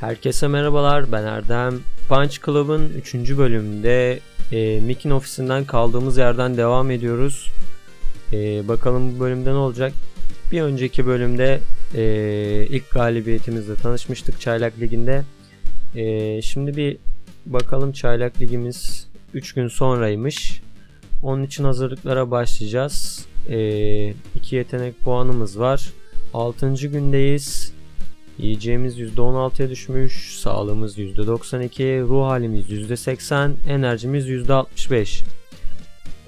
Herkese merhabalar ben Erdem. Punch Club'ın 3. bölümünde e, Mickey'in ofisinden kaldığımız yerden devam ediyoruz. E, bakalım bu bölümde ne olacak? Bir önceki bölümde e, ilk galibiyetimizle tanışmıştık Çaylak Ligi'nde. E, şimdi bir bakalım Çaylak Ligimiz 3 gün sonraymış. Onun için hazırlıklara başlayacağız. E, yetenek puanımız var. 6. gündeyiz. Yiyeceğimiz %16'ya düşmüş, sağlığımız %92, ruh halimiz %80, enerjimiz %65.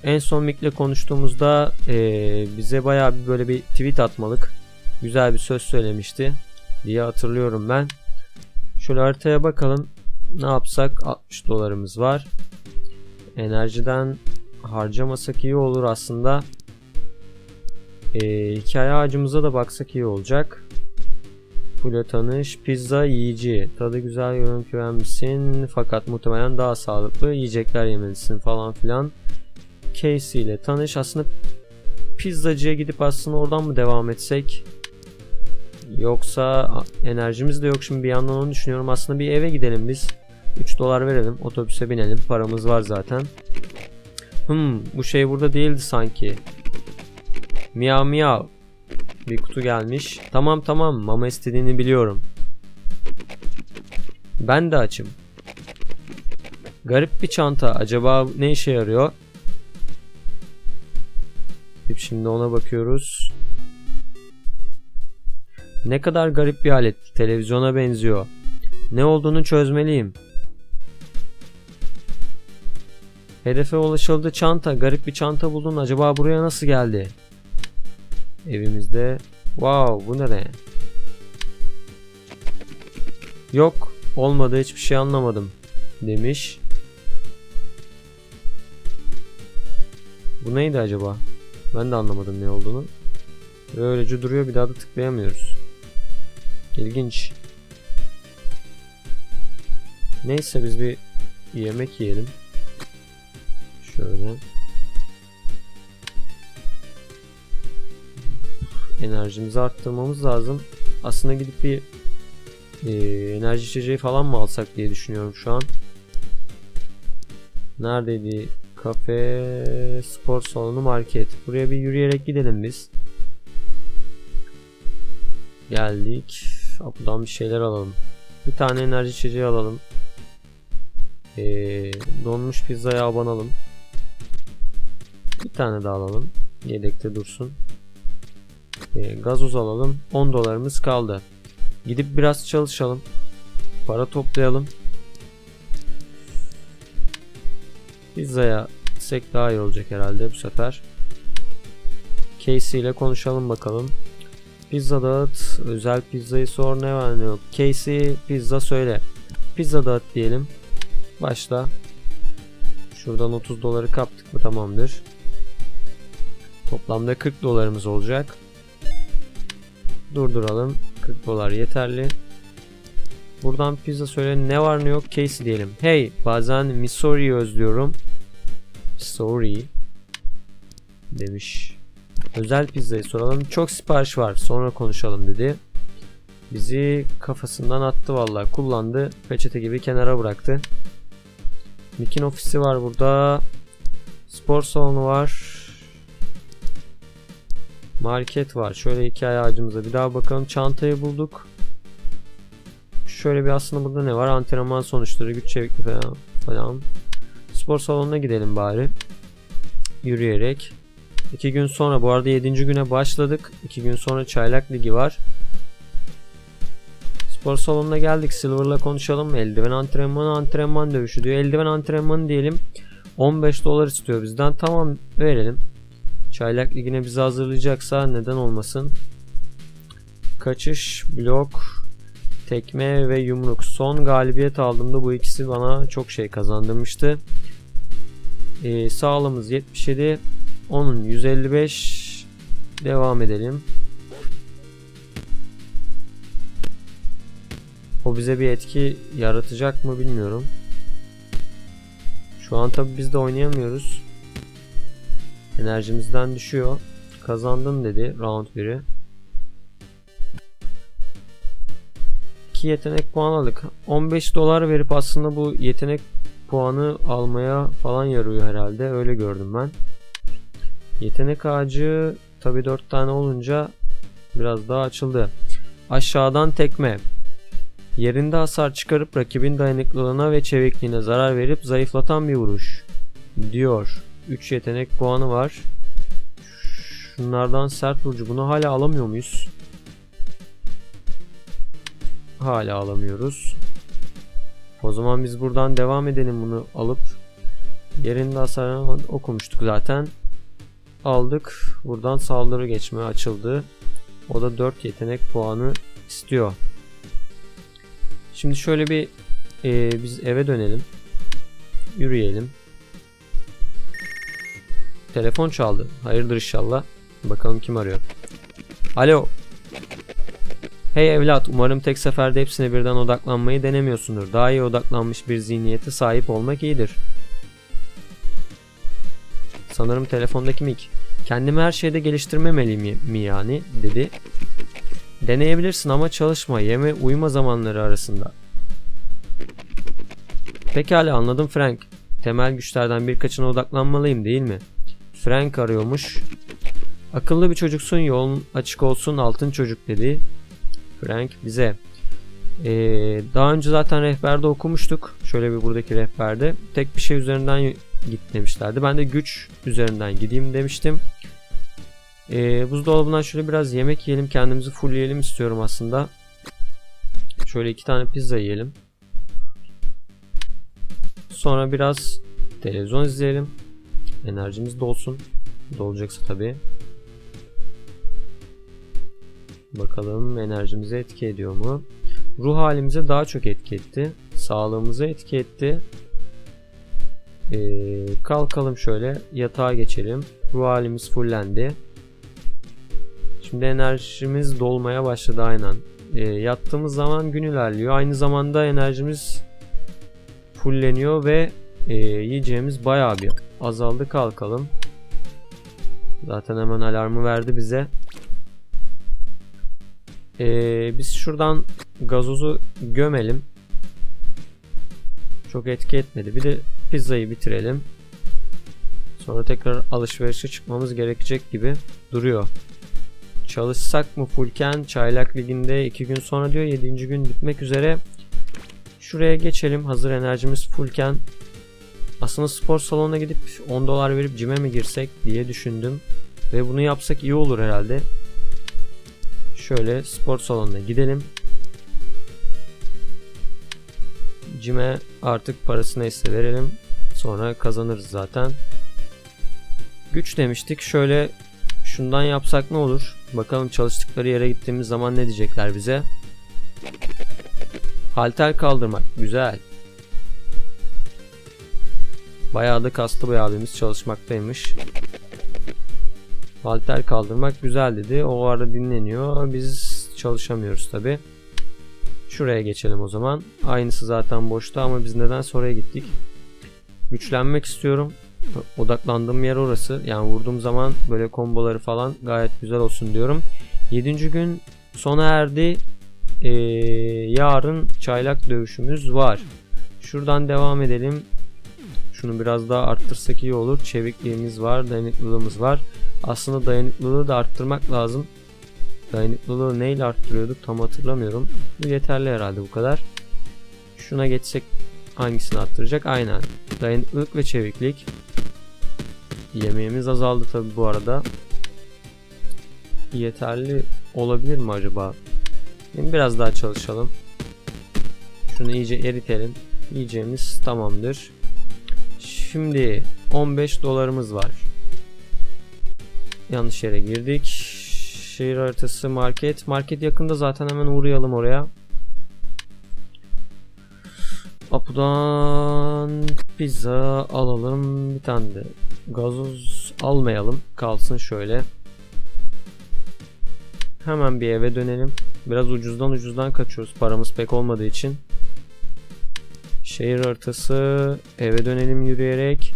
En son Mick'le konuştuğumuzda eee, bize bayağı bir böyle bir tweet atmalık güzel bir söz söylemişti diye hatırlıyorum ben. Şöyle haritaya bakalım. Ne yapsak 60 dolarımız var. Enerjiden harcamasak iyi olur aslında. Eee hikaye ağacımıza da baksak iyi olacak. Kule tanış, pizza yiyici. Tadı güzel, görüntü beğenmişsin fakat muhtemelen daha sağlıklı yiyecekler yemelisin falan filan. Casey ile tanış. Aslında pizzacıya gidip aslında oradan mı devam etsek? Yoksa enerjimiz de yok şimdi bir yandan onu düşünüyorum. Aslında bir eve gidelim biz. 3 dolar verelim, otobüse binelim. Paramız var zaten. Hmm, bu şey burada değildi sanki. Miyav miyav. Bir kutu gelmiş. Tamam tamam mama istediğini biliyorum. Ben de açım. Garip bir çanta. Acaba ne işe yarıyor? Şimdi ona bakıyoruz. Ne kadar garip bir alet. Televizyona benziyor. Ne olduğunu çözmeliyim. Hedefe ulaşıldı çanta. Garip bir çanta buldun. Acaba buraya nasıl geldi? Evimizde. Wow bu ne? Yok olmadı hiçbir şey anlamadım demiş. Bu neydi acaba? Ben de anlamadım ne olduğunu. Öylece duruyor bir daha da tıklayamıyoruz. İlginç. Neyse biz bir yemek yiyelim. Şöyle. Enerjimizi arttırmamız lazım. Aslında gidip bir e, enerji içeceği falan mı alsak diye düşünüyorum şu an. Neredeydi? Kafe, spor salonu, market. Buraya bir yürüyerek gidelim biz. Geldik. Buradan bir şeyler alalım. Bir tane enerji içeceği alalım. E, donmuş pizzaya abanalım. Bir tane daha alalım. Yedekte dursun. E, gazoz alalım. 10 dolarımız kaldı. Gidip biraz çalışalım. Para toplayalım. Pizzaya gitsek daha iyi olacak herhalde bu sefer. Casey ile konuşalım bakalım. Pizza dağıt. Özel pizzayı sor ne var ne yok. Casey pizza söyle. Pizza dağıt diyelim. Başla. Şuradan 30 doları kaptık mı tamamdır. Toplamda 40 dolarımız olacak. Durduralım. 40 dolar yeterli. Buradan pizza söyle ne var ne yok case diyelim. Hey bazen Missouri'yi özlüyorum. Sorry demiş. Özel pizzayı soralım. Çok sipariş var sonra konuşalım dedi. Bizi kafasından attı vallahi kullandı. Peçete gibi kenara bıraktı. Mickey'in ofisi var burada. Spor salonu var. Market var. Şöyle hikaye ağacımıza bir daha bakalım. Çantayı bulduk. Şöyle bir aslında burada ne var? Antrenman sonuçları, güç çevikliği falan, falan. Spor salonuna gidelim bari. Yürüyerek. İki gün sonra bu arada 7. güne başladık. İki gün sonra Çaylak Ligi var. Spor salonuna geldik. Silver'la konuşalım. Eldiven antrenmanı, antrenman dövüşü diyor. Eldiven antrenmanı diyelim. 15 dolar istiyor bizden. Tamam verelim. Çaylak Ligi'ne bizi hazırlayacaksa neden olmasın. Kaçış, blok, tekme ve yumruk. Son galibiyet aldığımda bu ikisi bana çok şey kazandırmıştı. Ee, sağlığımız 77. Onun 155. Devam edelim. O bize bir etki yaratacak mı bilmiyorum. Şu an tabi biz de oynayamıyoruz. Enerjimizden düşüyor. Kazandın dedi round 1'i. 2 yetenek puan aldık. 15 dolar verip aslında bu yetenek puanı almaya falan yarıyor herhalde. Öyle gördüm ben. Yetenek ağacı tabi 4 tane olunca biraz daha açıldı. Aşağıdan tekme. Yerinde hasar çıkarıp rakibin dayanıklılığına ve çevikliğine zarar verip zayıflatan bir vuruş. Diyor. 3 yetenek puanı var. Şunlardan sert vurucu. Bunu hala alamıyor muyuz? Hala alamıyoruz. O zaman biz buradan devam edelim bunu alıp yerinde hasarını okumuştuk zaten. Aldık. Buradan saldırı geçme açıldı. O da 4 yetenek puanı istiyor. Şimdi şöyle bir e, biz eve dönelim. Yürüyelim. Telefon çaldı. Hayırdır inşallah. Bakalım kim arıyor. Alo. Hey evlat, umarım tek seferde hepsine birden odaklanmayı denemiyorsundur. Daha iyi odaklanmış bir zihniyete sahip olmak iyidir. Sanırım telefondaki Mick. Kendimi her şeyde geliştirmemeliyim mi yani dedi. Deneyebilirsin ama çalışma, yeme uyuma zamanları arasında. Pekala anladım Frank. Temel güçlerden birkaçına odaklanmalıyım değil mi? Frank arıyormuş. Akıllı bir çocuksun yolun açık olsun altın çocuk dedi. Frank bize. Ee, daha önce zaten rehberde okumuştuk. Şöyle bir buradaki rehberde. Tek bir şey üzerinden git demişlerdi. Ben de güç üzerinden gideyim demiştim. Ee, buzdolabından şöyle biraz yemek yiyelim. Kendimizi fullleyelim istiyorum aslında. Şöyle iki tane pizza yiyelim. Sonra biraz televizyon izleyelim. Enerjimiz dolsun. Dolacaksa tabii. Bakalım enerjimize etki ediyor mu? Ruh halimize daha çok etki etti. Sağlığımıza etki etti. Ee, kalkalım şöyle yatağa geçelim. Ruh halimiz fullendi. Şimdi enerjimiz dolmaya başladı aynen. Ee, yattığımız zaman gün ilerliyor. Aynı zamanda enerjimiz fulleniyor ve e, yiyeceğimiz bayağı bir azaldı. Kalkalım. Zaten hemen alarmı verdi bize. Ee, biz şuradan gazozu gömelim. Çok etki etmedi. Bir de pizzayı bitirelim. Sonra tekrar alışverişe çıkmamız gerekecek gibi duruyor. Çalışsak mı Fulken Çaylak Ligi'nde 2 gün sonra diyor 7. gün bitmek üzere. Şuraya geçelim hazır enerjimiz fullken. Aslında spor salonuna gidip 10 dolar verip cime mi girsek diye düşündüm. Ve bunu yapsak iyi olur herhalde. Şöyle spor salonuna gidelim. Cime artık parası neyse verelim. Sonra kazanırız zaten. Güç demiştik. Şöyle şundan yapsak ne olur? Bakalım çalıştıkları yere gittiğimiz zaman ne diyecekler bize. Halter kaldırmak. Güzel. Bayağı da kaslı bir abimiz çalışmaktaymış. Halter kaldırmak güzel dedi. O arada dinleniyor. Biz çalışamıyoruz tabi. Şuraya geçelim o zaman. Aynısı zaten boşta ama biz neden oraya gittik? Güçlenmek istiyorum. Odaklandığım yer orası. Yani vurduğum zaman böyle komboları falan gayet güzel olsun diyorum. 7. gün sona erdi. Ee, yarın çaylak dövüşümüz var. Şuradan devam edelim. Şunu biraz daha arttırsak iyi olur. Çevikliğimiz var, dayanıklılığımız var. Aslında dayanıklılığı da arttırmak lazım. Dayanıklılığı neyle arttırıyorduk tam hatırlamıyorum. Bu yeterli herhalde bu kadar. Şuna geçsek hangisini arttıracak? Aynen. Dayanıklılık ve çeviklik. Yemeğimiz azaldı tabi bu arada. Yeterli olabilir mi acaba? Şimdi biraz daha çalışalım. Şunu iyice eritelim. Yiyeceğimiz tamamdır. Şimdi 15 dolarımız var. Yanlış yere girdik. Şehir haritası market. Market yakında zaten hemen uğrayalım oraya. Apu'dan pizza alalım. Bir tane de gazoz almayalım. Kalsın şöyle. Hemen bir eve dönelim. Biraz ucuzdan ucuzdan kaçıyoruz. Paramız pek olmadığı için. Şehir haritası. Eve dönelim yürüyerek.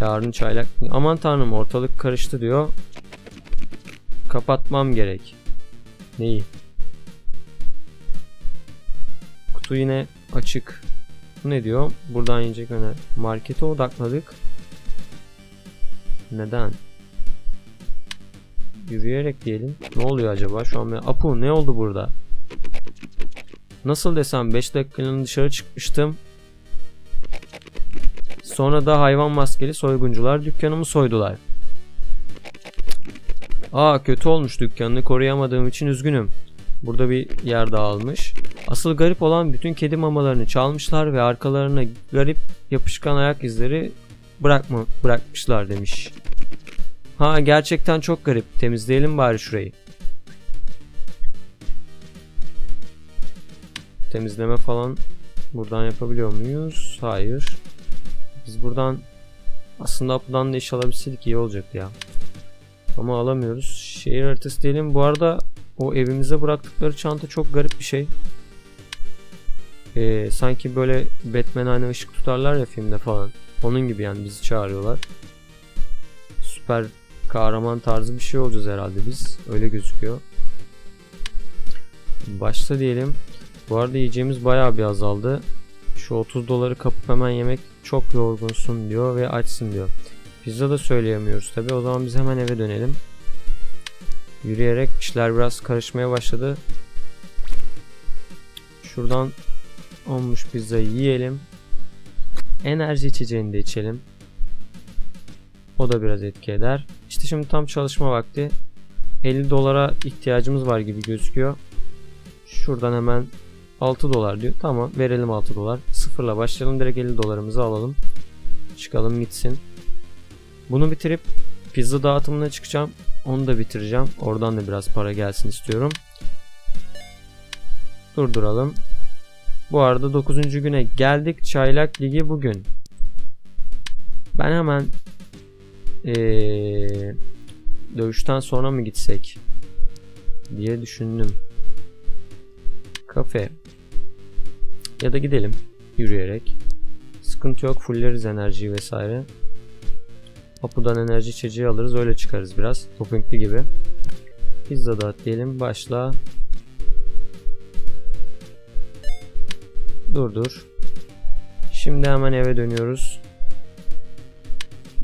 Yarın çaylak. Aman tanrım ortalık karıştı diyor. Kapatmam gerek. Neyi? Kutu yine açık. Bu ne diyor? Buradan yiyecek öner. Markete odakladık. Neden? Yürüyerek diyelim. Ne oluyor acaba? Şu an ben... Apu ne oldu burada? Nasıl desem 5 dakikalığına dışarı çıkmıştım. Sonra da hayvan maskeli soyguncular dükkanımı soydular. Aa kötü olmuş dükkanını koruyamadığım için üzgünüm. Burada bir yer dağılmış. Asıl garip olan bütün kedi mamalarını çalmışlar ve arkalarına garip yapışkan ayak izleri bırakma bırakmışlar demiş. Ha gerçekten çok garip. Temizleyelim bari şurayı. Temizleme falan buradan yapabiliyor muyuz? Hayır. Biz buradan aslında Apu'dan da iş alabilseydik iyi olacaktı ya. Ama alamıyoruz. Şehir haritası diyelim. Bu arada o evimize bıraktıkları çanta çok garip bir şey. Ee, sanki böyle Batman hani ışık tutarlar ya filmde falan. Onun gibi yani bizi çağırıyorlar. Süper kahraman tarzı bir şey olacağız herhalde biz. Öyle gözüküyor. Başta diyelim. Bu arada yiyeceğimiz bayağı bir azaldı. Şu 30 doları kapıp hemen yemek çok yorgunsun diyor ve açsın diyor. Pizza da söyleyemiyoruz tabi. O zaman biz hemen eve dönelim. Yürüyerek işler biraz karışmaya başladı. Şuradan olmuş pizzayı yiyelim. Enerji içeceğini de içelim. O da biraz etki eder. İşte şimdi tam çalışma vakti. 50 dolara ihtiyacımız var gibi gözüküyor. Şuradan hemen 6 dolar diyor. Tamam verelim 6 dolar. Sıfırla başlayalım. Direkt 50 dolarımızı alalım. Çıkalım gitsin. Bunu bitirip pizza dağıtımına çıkacağım. Onu da bitireceğim. Oradan da biraz para gelsin istiyorum. Durduralım. Bu arada 9. güne geldik. Çaylak Ligi bugün. Ben hemen ee, dövüşten sonra mı gitsek diye düşündüm. Kafe. Ya da gidelim yürüyerek. Sıkıntı yok. Fulleriz enerjiyi vesaire. Apu'dan enerji içeceği alırız. Öyle çıkarız biraz. Dopingli gibi. Pizza dağıt diyelim. Başla. Dur dur. Şimdi hemen eve dönüyoruz.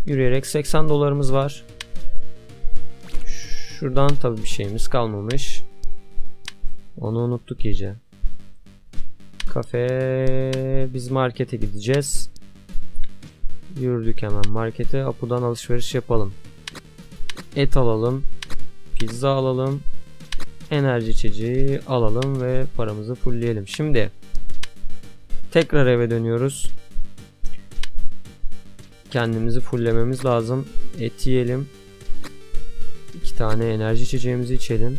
Yürüyerek 80 dolarımız var. Şuradan tabii bir şeyimiz kalmamış. Onu unuttuk iyice. Kafe biz markete gideceğiz. Yürüdük hemen markete. Apu'dan alışveriş yapalım. Et alalım. Pizza alalım. Enerji içeceği alalım ve paramızı fullleyelim. Şimdi tekrar eve dönüyoruz. Kendimizi fulllememiz lazım. Et yiyelim. İki tane enerji içeceğimizi içelim.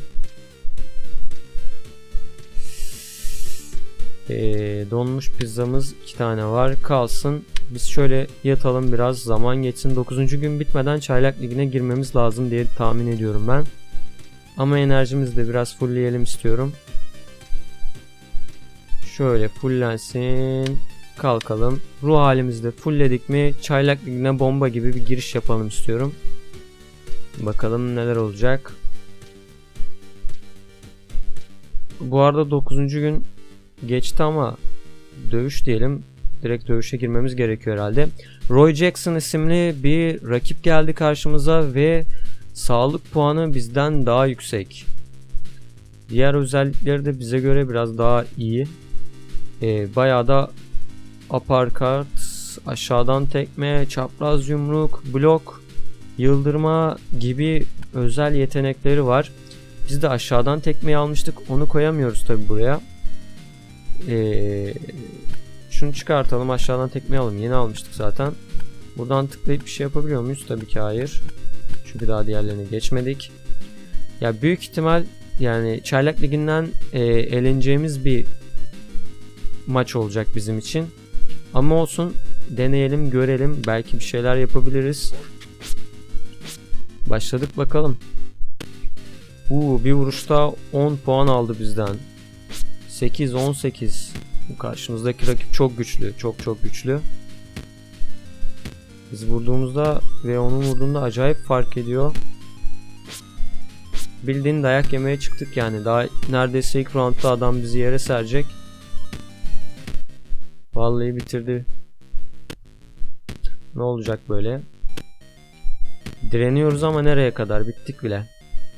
Ee, donmuş pizzamız iki tane var. Kalsın. Biz şöyle yatalım biraz zaman geçsin. 9. gün bitmeden çaylak ligine girmemiz lazım diye tahmin ediyorum ben. Ama enerjimizi de biraz fullleyelim istiyorum. Şöyle fulllensin. Kalkalım. Ruh halimizi de fullledik mi çaylak ligine bomba gibi bir giriş yapalım istiyorum. Bakalım neler olacak. Bu arada 9. gün geçti ama dövüş diyelim. Direkt dövüşe girmemiz gerekiyor herhalde. Roy Jackson isimli bir rakip geldi karşımıza ve sağlık puanı bizden daha yüksek. Diğer özellikleri de bize göre biraz daha iyi. Ee, bayağı da uppercut, aşağıdan tekme, çapraz yumruk, blok, yıldırma gibi özel yetenekleri var. Biz de aşağıdan tekmeyi almıştık. Onu koyamıyoruz tabi buraya. Ee, şunu çıkartalım aşağıdan tekmeyi alalım. Yeni almıştık zaten. Buradan tıklayıp bir şey yapabiliyor muyuz? Tabii ki hayır. Çünkü daha diğerlerini geçmedik. Ya büyük ihtimal yani Çaylak Ligi'nden e, eğleneceğimiz bir maç olacak bizim için. Ama olsun deneyelim görelim. Belki bir şeyler yapabiliriz. Başladık bakalım. Uuu bir vuruşta 10 puan aldı bizden. 8-18. Karşımızdaki rakip çok güçlü. Çok çok güçlü. Biz vurduğumuzda ve onun vurduğunda acayip fark ediyor. Bildiğin dayak yemeye çıktık yani. Daha neredeyse ilk roundda adam bizi yere serecek. Vallahi bitirdi. Ne olacak böyle? Direniyoruz ama nereye kadar? Bittik bile.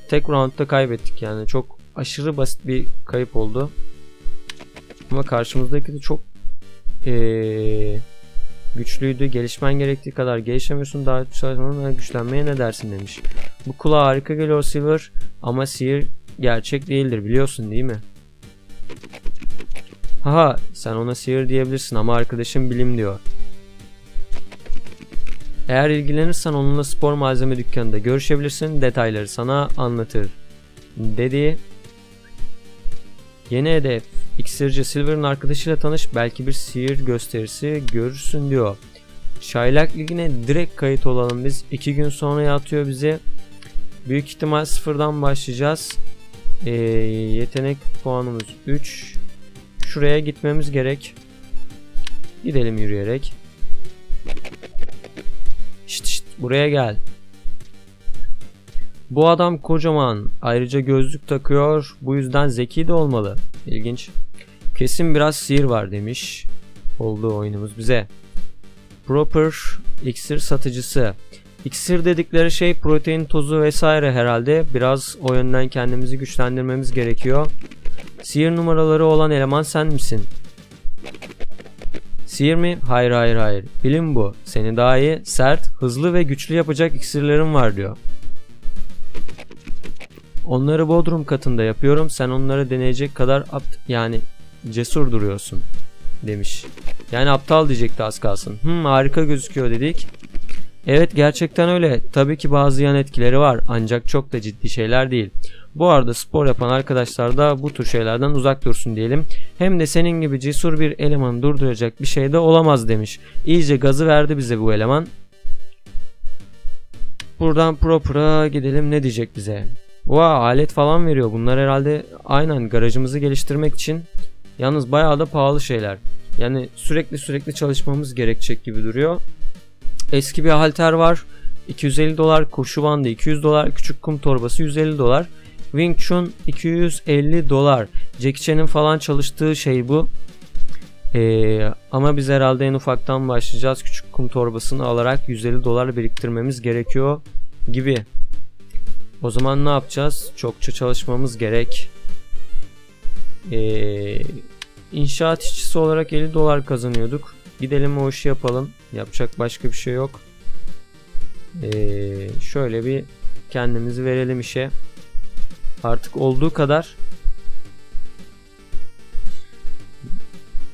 Tek roundda kaybettik yani. Çok aşırı basit bir kayıp oldu. Ama karşımızdaki de çok ee, güçlüydü. Gelişmen gerektiği kadar gelişemiyorsun. Daha çalışmana güçlenmeye ne dersin demiş. Bu kulağa harika geliyor Silver. Ama sihir gerçek değildir biliyorsun değil mi? Haha sen ona sihir diyebilirsin ama arkadaşım bilim diyor. Eğer ilgilenirsen onunla spor malzeme dükkanında görüşebilirsin. Detayları sana anlatır. Dedi. Yeni hedef. İksirci Silver'ın arkadaşıyla tanış. Belki bir sihir gösterisi görürsün diyor. Şaylak Ligi'ne direkt kayıt olalım biz. 2 gün sonra atıyor bize. Büyük ihtimal sıfırdan başlayacağız. Ee, yetenek puanımız 3. Şuraya gitmemiz gerek. Gidelim yürüyerek. Şşt şşt buraya gel. Bu adam kocaman. Ayrıca gözlük takıyor. Bu yüzden zeki de olmalı. İlginç. Kesin biraz sihir var demiş. Oldu oyunumuz bize. Proper iksir satıcısı. İksir dedikleri şey protein tozu vesaire herhalde. Biraz o yönden kendimizi güçlendirmemiz gerekiyor. Sihir numaraları olan eleman sen misin? Sihir mi? Hayır hayır hayır. Bilim bu. Seni daha iyi, sert, hızlı ve güçlü yapacak iksirlerim var diyor. Onları bodrum katında yapıyorum. Sen onları deneyecek kadar apt yani cesur duruyorsun demiş. Yani aptal diyecekti az kalsın. Hmm harika gözüküyor dedik. Evet gerçekten öyle. Tabii ki bazı yan etkileri var ancak çok da ciddi şeyler değil. Bu arada spor yapan arkadaşlar da bu tür şeylerden uzak dursun diyelim. Hem de senin gibi cesur bir elemanı durduracak bir şey de olamaz demiş. İyice gazı verdi bize bu eleman. Buradan Proper'a gidelim ne diyecek bize. Vay alet falan veriyor. Bunlar herhalde aynen garajımızı geliştirmek için. Yalnız bayağı da pahalı şeyler. Yani sürekli sürekli çalışmamız gerekecek gibi duruyor. Eski bir halter var. 250 dolar koşu bandı 200 dolar küçük kum torbası 150 dolar Wing Chun 250 dolar Jackie Chan'ın falan çalıştığı şey bu ee, ama biz herhalde en ufaktan başlayacağız küçük kum torbasını alarak 150 dolar biriktirmemiz gerekiyor gibi o zaman ne yapacağız çokça çalışmamız gerek ee, inşaat işçisi olarak 50 dolar kazanıyorduk gidelim o işi yapalım yapacak başka bir şey yok ee, şöyle bir kendimizi verelim işe. Artık olduğu kadar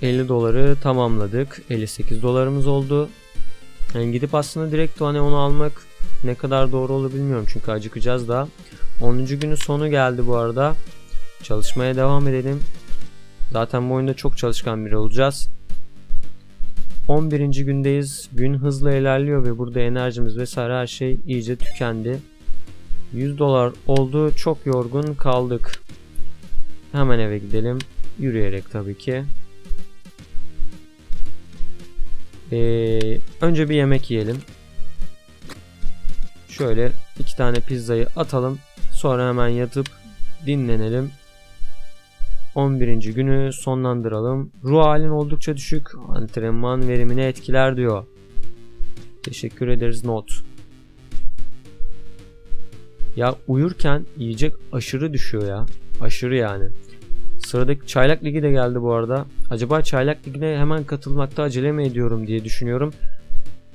50 doları tamamladık. 58 dolarımız oldu. Yani gidip aslında direkt hani onu almak ne kadar doğru olur bilmiyorum çünkü acıkacağız da. 10. günün sonu geldi bu arada. Çalışmaya devam edelim. Zaten bu oyunda çok çalışkan biri olacağız. 11. gündeyiz. Gün hızla ilerliyor ve burada enerjimiz vesaire her şey iyice tükendi. 100 dolar oldu. Çok yorgun kaldık. Hemen eve gidelim. Yürüyerek tabii ki. Ee, önce bir yemek yiyelim. Şöyle iki tane pizzayı atalım. Sonra hemen yatıp dinlenelim. 11. günü sonlandıralım. Ruh halin oldukça düşük. Antrenman verimini etkiler diyor. Teşekkür ederiz not. Ya uyurken yiyecek aşırı düşüyor ya. Aşırı yani. Sıradaki Çaylak Ligi de geldi bu arada. Acaba Çaylak Ligi'ne hemen katılmakta acele mi ediyorum diye düşünüyorum.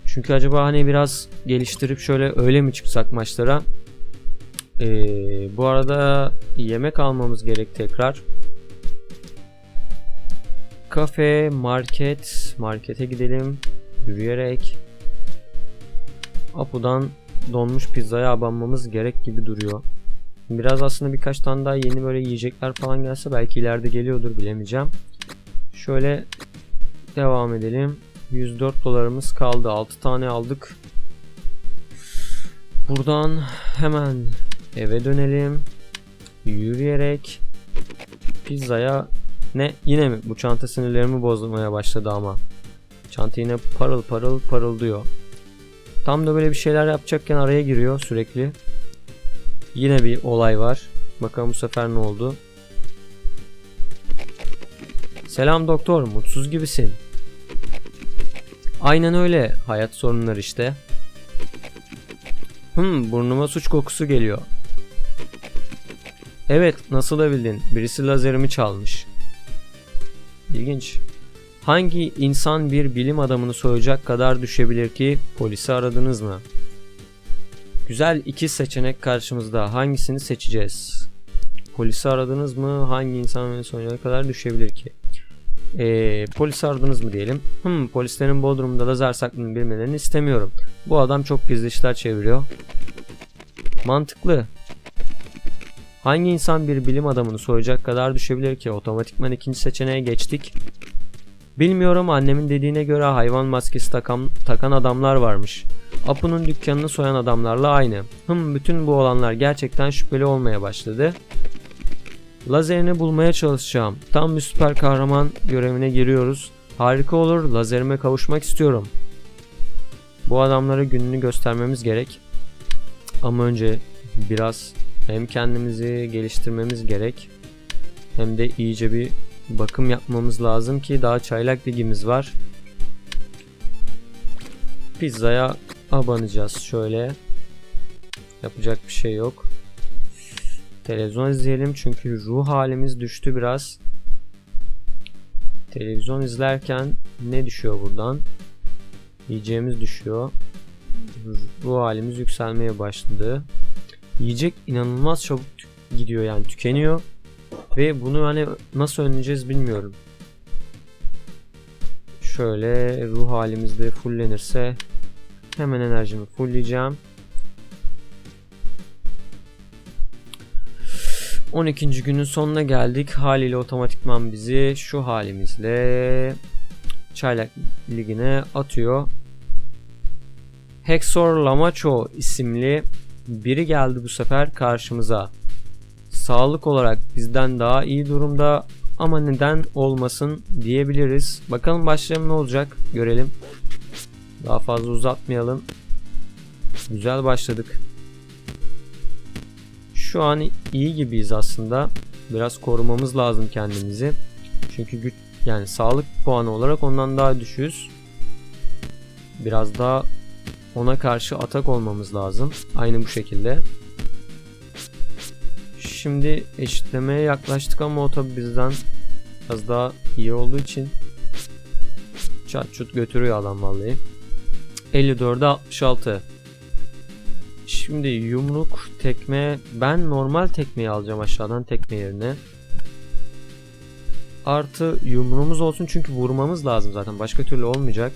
Çünkü acaba hani biraz geliştirip şöyle öyle mi çıksak maçlara? Ee, bu arada yemek almamız gerek tekrar. Kafe, market, markete gidelim. Yürüyerek. Apu'dan donmuş pizzaya abanmamız gerek gibi duruyor. Biraz aslında birkaç tane daha yeni böyle yiyecekler falan gelse belki ileride geliyordur bilemeyeceğim. Şöyle devam edelim. 104 dolarımız kaldı. 6 tane aldık. Buradan hemen eve dönelim. Yürüyerek pizzaya ne yine mi? Bu çanta sinirlerimi bozmaya başladı ama. Çanta yine parıl parıl parıldıyor. Tam da böyle bir şeyler yapacakken araya giriyor sürekli. Yine bir olay var. Bakalım bu sefer ne oldu. Selam doktor, mutsuz gibisin. Aynen öyle. Hayat sorunları işte. Hmm burnuma suç kokusu geliyor. Evet nasıl da bildin? Birisi lazerimi çalmış. İlginç. Hangi insan bir bilim adamını soyacak kadar düşebilir ki polisi aradınız mı? Güzel iki seçenek karşımızda. Hangisini seçeceğiz? Polisi aradınız mı? Hangi insan beni soyacak kadar düşebilir ki? Ee, polisi aradınız mı diyelim. Hmm, polislerin Bodrum'da lazer sakladığını bilmelerini istemiyorum. Bu adam çok gizli işler çeviriyor. Mantıklı. Hangi insan bir bilim adamını soyacak kadar düşebilir ki? Otomatikman ikinci seçeneğe geçtik. Bilmiyorum annemin dediğine göre hayvan maskesi takan, takan adamlar varmış. Apu'nun dükkanını soyan adamlarla aynı. Hım bütün bu olanlar gerçekten şüpheli olmaya başladı. Lazerini bulmaya çalışacağım. Tam bir süper kahraman görevine giriyoruz. Harika olur. Lazerime kavuşmak istiyorum. Bu adamlara gününü göstermemiz gerek. Ama önce biraz hem kendimizi geliştirmemiz gerek hem de iyice bir bakım yapmamız lazım ki daha çaylak ligimiz var. Pizzaya abanacağız şöyle. Yapacak bir şey yok. Televizyon izleyelim çünkü ruh halimiz düştü biraz. Televizyon izlerken ne düşüyor buradan? Yiyeceğimiz düşüyor. Ruh halimiz yükselmeye başladı. Yiyecek inanılmaz çabuk gidiyor yani tükeniyor. Ve bunu hani nasıl önleyeceğiz bilmiyorum. Şöyle ruh halimizde fullenirse hemen enerjimi fullleyeceğim. 12. günün sonuna geldik. Haliyle otomatikman bizi şu halimizle Çaylak Ligi'ne atıyor. Hexor Lamacho isimli biri geldi bu sefer karşımıza. Sağlık olarak bizden daha iyi durumda ama neden olmasın diyebiliriz. Bakalım başlayalım ne olacak görelim. Daha fazla uzatmayalım. Güzel başladık. Şu an iyi gibiyiz aslında. Biraz korumamız lazım kendimizi. Çünkü güç yani sağlık puanı olarak ondan daha düşüğüz. Biraz daha ona karşı atak olmamız lazım. Aynı bu şekilde. Şimdi eşitlemeye yaklaştık ama o tabi bizden biraz daha iyi olduğu için çat çut götürüyor adam vallahi. 54'e 66. Şimdi yumruk tekme ben normal tekmeyi alacağım aşağıdan tekme yerine. Artı yumruğumuz olsun çünkü vurmamız lazım zaten başka türlü olmayacak.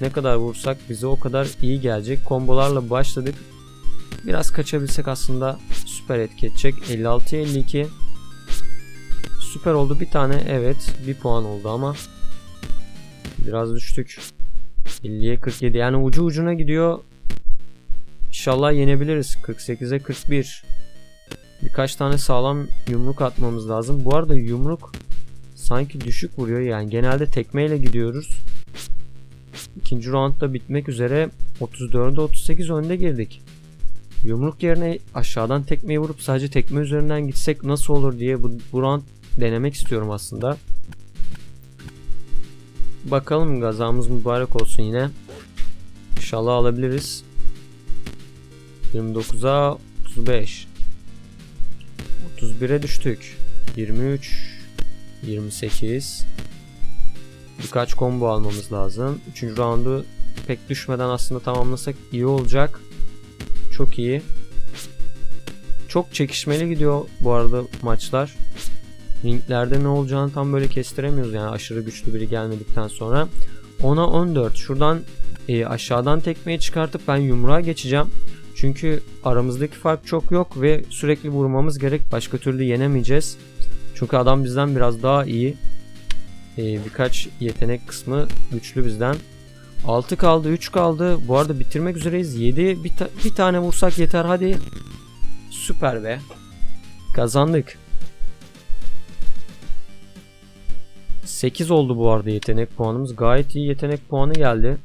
Ne kadar vursak bize o kadar iyi gelecek. Kombolarla başladık. Biraz kaçabilsek aslında süper etki edecek. 56-52 Süper oldu bir tane evet bir puan oldu ama biraz düştük. 50'ye 47 yani ucu ucuna gidiyor. İnşallah yenebiliriz. 48'e 41. Birkaç tane sağlam yumruk atmamız lazım. Bu arada yumruk sanki düşük vuruyor. Yani genelde tekmeyle gidiyoruz. İkinci roundda bitmek üzere 34'e 38 önde girdik. Yumruk yerine aşağıdan tekmeyi vurup sadece tekme üzerinden gitsek nasıl olur diye bu, bu round denemek istiyorum aslında. Bakalım gazamız mübarek olsun yine. İnşallah alabiliriz. 29'a 35 31'e düştük 23 28 birkaç combo almamız lazım 3. roundu pek düşmeden aslında tamamlasak iyi olacak çok iyi çok çekişmeli gidiyor bu arada maçlar linklerde ne olacağını tam böyle kestiremiyoruz yani aşırı güçlü biri gelmedikten sonra 10'a 14 şuradan e, aşağıdan tekmeyi çıkartıp ben yumruğa geçeceğim çünkü aramızdaki fark çok yok ve sürekli vurmamız gerek. Başka türlü yenemeyeceğiz. Çünkü adam bizden biraz daha iyi. Ee, birkaç yetenek kısmı güçlü bizden. 6 kaldı 3 kaldı. Bu arada bitirmek üzereyiz. 7 bir, ta bir tane vursak yeter hadi. Süper be. Kazandık. 8 oldu bu arada yetenek puanımız. Gayet iyi yetenek puanı geldi.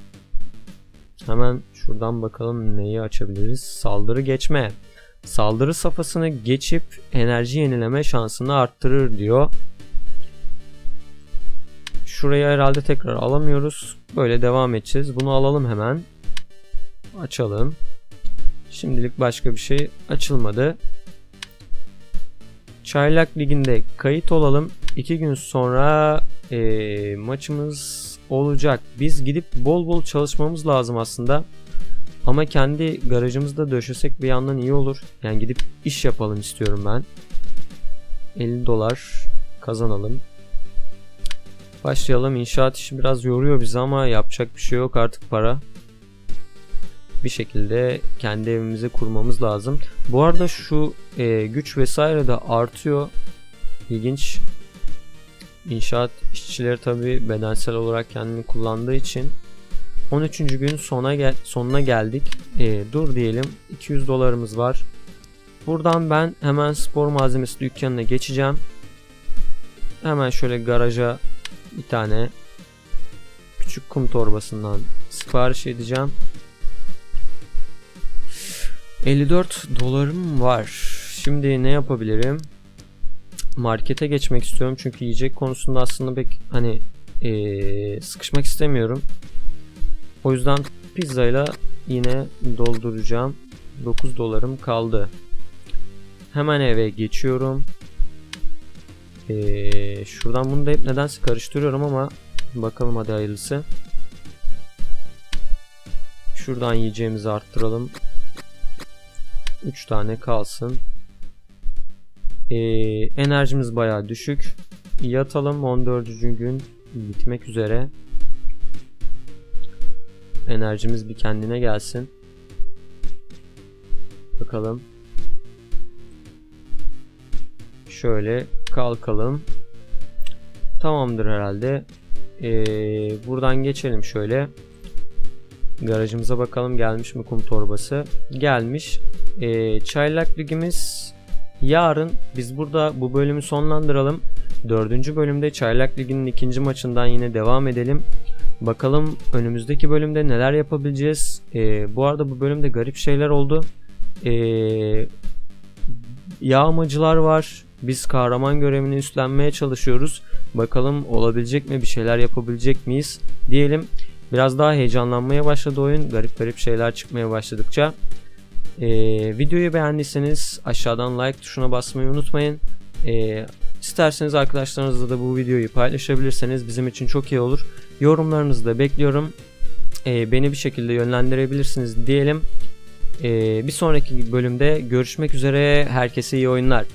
Hemen Şuradan bakalım neyi açabiliriz. Saldırı geçme. Saldırı safhasını geçip enerji yenileme şansını arttırır diyor. Şurayı herhalde tekrar alamıyoruz. Böyle devam edeceğiz. Bunu alalım hemen. Açalım. Şimdilik başka bir şey açılmadı. Çaylak Ligi'nde kayıt olalım. İki gün sonra eee, maçımız olacak. Biz gidip bol bol çalışmamız lazım aslında. Ama kendi garajımızda döşesek bir yandan iyi olur. Yani gidip iş yapalım istiyorum ben. 50 dolar kazanalım. Başlayalım. İnşaat işi biraz yoruyor bizi ama yapacak bir şey yok artık para. Bir şekilde kendi evimizi kurmamız lazım. Bu arada şu e, güç vesaire de artıyor. İlginç. İnşaat işçileri tabi bedensel olarak kendini kullandığı için 13. gün sona gel sonuna geldik. E, dur diyelim 200 dolarımız var. Buradan ben hemen spor malzemesi dükkanına geçeceğim. Hemen şöyle garaja bir tane küçük kum torbasından sipariş edeceğim. 54 dolarım var. Şimdi ne yapabilirim? Markete geçmek istiyorum çünkü yiyecek konusunda aslında pek hani eee, sıkışmak istemiyorum. O yüzden pizzayla yine dolduracağım. 9 dolarım kaldı. Hemen eve geçiyorum. Ee, şuradan bunu da hep nedense karıştırıyorum ama bakalım hadi hayırlısı. Şuradan yiyeceğimizi arttıralım. 3 tane kalsın. Ee, enerjimiz bayağı düşük. Yatalım 14. gün bitmek üzere. Enerjimiz bir kendine gelsin. Bakalım. Şöyle kalkalım. Tamamdır herhalde. Ee, buradan geçelim şöyle. Garajımıza bakalım gelmiş mi kum torbası. Gelmiş. Ee, çaylak ligimiz yarın. Biz burada bu bölümü sonlandıralım. Dördüncü bölümde Çaylak Ligi'nin ikinci maçından yine devam edelim. Bakalım önümüzdeki bölümde neler yapabileceğiz. Ee, bu arada bu bölümde garip şeyler oldu. Ee, yağmacılar var. Biz kahraman görevini üstlenmeye çalışıyoruz. Bakalım olabilecek mi? Bir şeyler yapabilecek miyiz? Diyelim. Biraz daha heyecanlanmaya başladı oyun. Garip garip şeyler çıkmaya başladıkça. Ee, videoyu beğendiyseniz aşağıdan like tuşuna basmayı unutmayın. Ee, isterseniz arkadaşlarınızla da bu videoyu paylaşabilirseniz bizim için çok iyi olur. Yorumlarınızı da bekliyorum. Ee, beni bir şekilde yönlendirebilirsiniz diyelim. Ee, bir sonraki bölümde görüşmek üzere. Herkese iyi oyunlar.